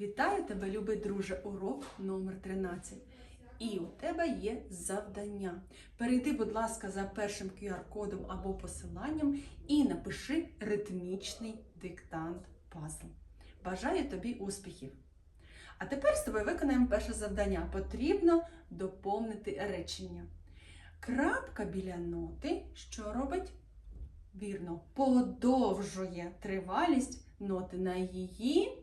Вітаю тебе, любий друже, урок номер 13. І у тебе є завдання. Перейди, будь ласка, за першим QR-кодом або посиланням і напиши ритмічний диктант пазл. Бажаю тобі успіхів! А тепер з тобою виконаємо перше завдання. Потрібно доповнити речення. Крапка біля ноти, що робить? Вірно, подовжує тривалість ноти на її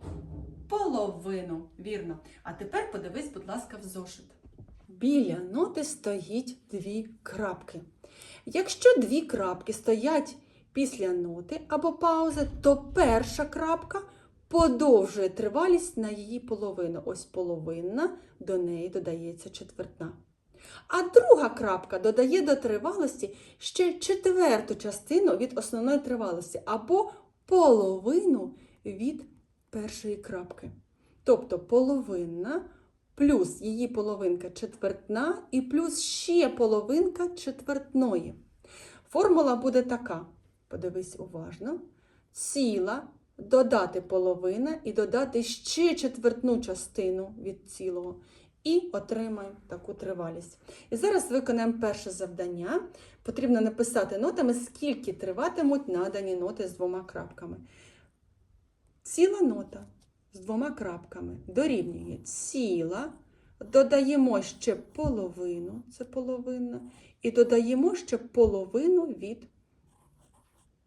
половину. Вірно. А тепер подивись, будь ласка, в зошит. Біля ноти стоїть дві крапки. Якщо дві крапки стоять після ноти або паузи, то перша крапка подовжує тривалість на її половину. Ось половина, до неї додається четвертна. А друга крапка додає до тривалості ще четверту частину від основної тривалості або половину від першої крапки. Тобто половина плюс її половинка четвертна і плюс ще половинка четвертної. Формула буде така. Подивись уважно. Ціла додати половина і додати ще четвертну частину від цілого. І отримаємо таку тривалість. І зараз виконаємо перше завдання. Потрібно написати нотами, скільки триватимуть надані ноти з двома крапками. Ціла нота з двома крапками дорівнює ціла. Додаємо ще половину, це половина, і додаємо ще половину від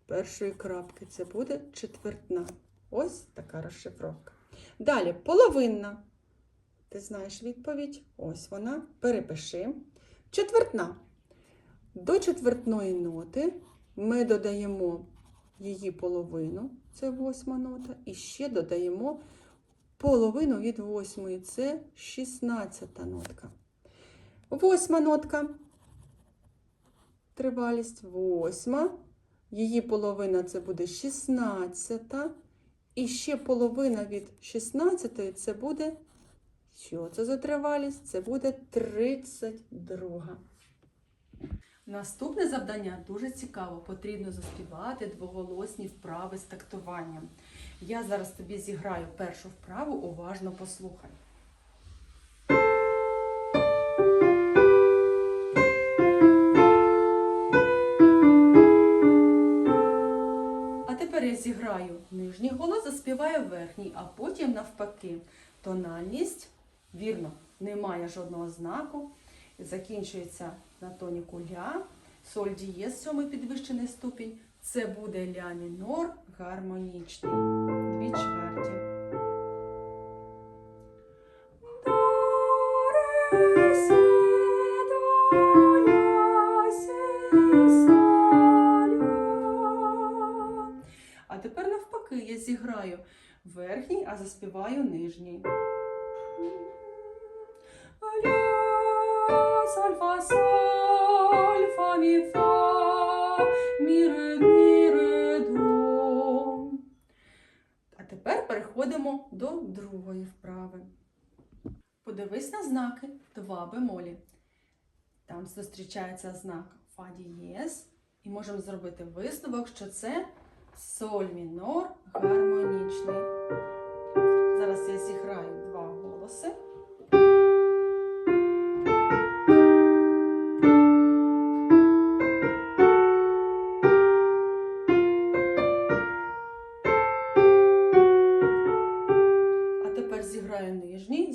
першої крапки. Це буде четвертна. Ось така розшифровка. Далі половинна. Ти знаєш відповідь? Ось вона. Перепиши. Четвертна. До четвертної ноти ми додаємо її половину, це восьма нота, і ще додаємо половину від восьмої, це шістнадцята нотка. Восьма нотка. Тривалість восьма. Її половина це буде шістнадцята. І ще половина від шістнадцятої це буде. Що це за тривалість? Це буде 32. Наступне завдання дуже цікаво. Потрібно заспівати двоголосні вправи з тактуванням. Я зараз тобі зіграю першу вправу, уважно послухай. А тепер я зіграю нижній голос, заспіваю верхній, а потім навпаки. Тональність, вірно, немає жодного знаку. Закінчується на тоніку ля, соль дієз, сьомий підвищений ступінь. Це буде ля мінор гармонічний. Дві чверті. А тепер навпаки я зіграю верхній, а заспіваю нижній. Тепер переходимо до другої вправи. Подивись на знаки два бемолі. Там зустрічається знак фа дієз, і можемо зробити висновок, що це соль мінор гармонічний. Зараз я зіграю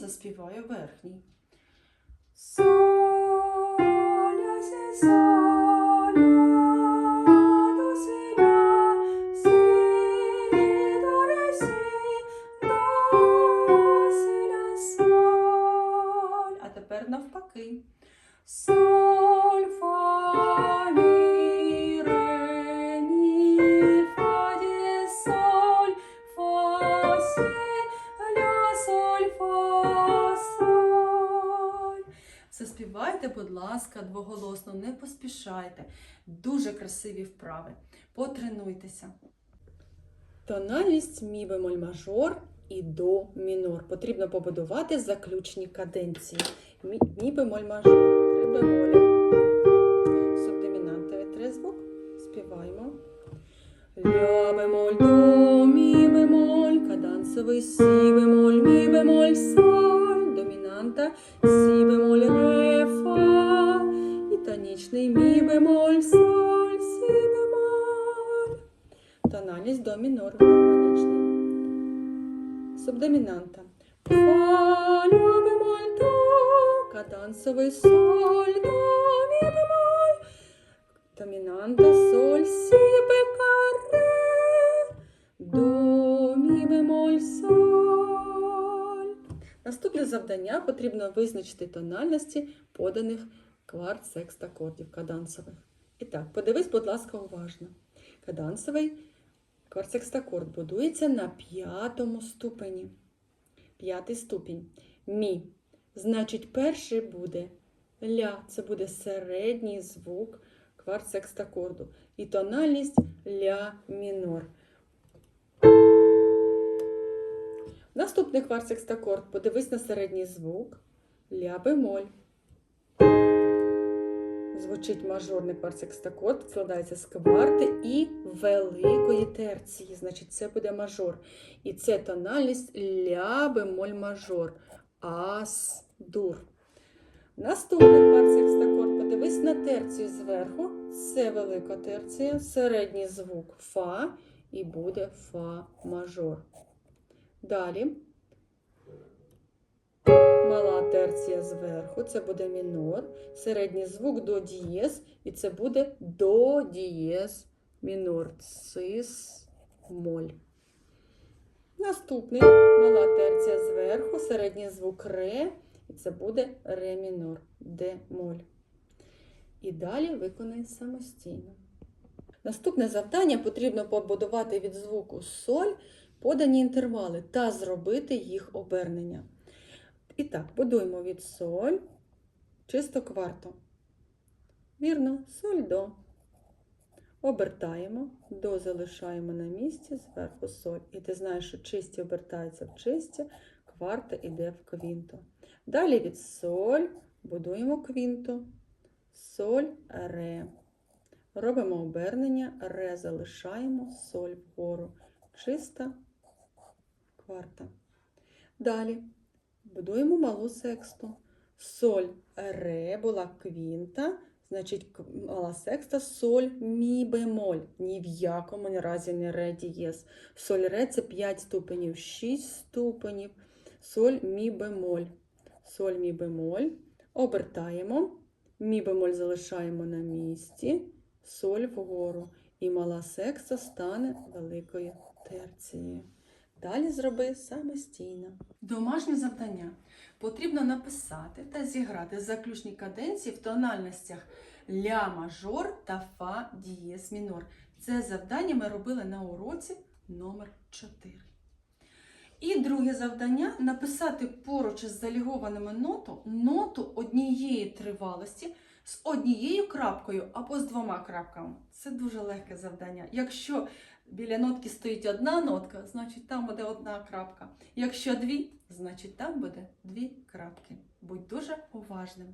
до, верхній. ля, соль. А тепер навпаки. Соль, Заспівайте, будь ласка, двоголосно, не поспішайте. Дуже красиві вправи. Потренуйтеся. Тональність мі бемоль мажор і до мінор. Потрібно побудувати заключні каденції. Мі, мі бемоль мажор. Три бемолі. Субдомінантовий тризвук. Співаємо. Ля бемоль, до, мі бемоль, кадансовий сі бемоль, мі соль, домінанта, сі бемоль, ре, фа, і тонічний мі бемоль, соль, сі бемоль. Тональність до мінор гармонічний. Субдомінанта. Фа, ля бемоль, до, кадансовий соль, до, мі бемоль. Домінанта, соль, сі, бека, ре, до, мі бемоль, соль. Наступне завдання потрібно визначити тональності поданих кварт секстакордів кадансових. І так, подивись, будь ласка, уважно. Кадансовий кварт-секстакорд будується на п'ятому ступені. П'ятий ступінь. Мі. Значить, перший буде ля. Це буде середній звук кварт-секстакорду. І тональність ля мінор. Наступний кварт-секстакорд. Подивись на середній звук. Ля бемоль. Звучить мажорний кварт-секстакорд, складається з кварти і великої терції. Значить, це буде мажор. І це тональність ля бемоль мажор. Ас дур. Наступний кварт-секстакорд. Подивись на терцію зверху. Це велика терція, середній звук фа і буде фа мажор. Далі мала терція зверху, це буде мінор, середній звук до дієз, і це буде до дієз мінор, цис моль. Наступний мала терція зверху, середній звук ре, і це буде ре мінор, де моль. І далі виконай самостійно. Наступне завдання потрібно побудувати від звуку соль подані інтервали та зробити їх обернення. І так, будуємо від соль чисто кварту. Вірно, соль до. Обертаємо, до залишаємо на місці, зверху соль. І ти знаєш, що чисті обертаються в чисті, кварта йде в квінту. Далі від соль будуємо квінту. Соль, ре. Робимо обернення, ре залишаємо, соль вгору. Чиста кварта. Далі будуємо малу сексту. Соль, ре була квінта, значить мала секста, соль, мі бемоль. Ні в якому разі не ре дієс. Соль ре це 5 ступенів, 6 ступенів. Соль, мі бемоль. Соль, мі бемоль. Обертаємо. Мі бемоль залишаємо на місці, соль вгору. І мала секста стане великою терцією. Далі зроби самостійно. Домашнє завдання. Потрібно написати та зіграти заключні каденції в тональностях ля мажор та фа дієс мінор. Це завдання ми робили на уроці номер 4. І друге завдання написати поруч із залігованими ноту ноту однієї тривалості з однією крапкою або з двома крапками. Це дуже легке завдання. Якщо біля нотки стоїть одна нотка, значить там буде одна крапка. Якщо дві, значить там буде дві крапки. Будь дуже уважним.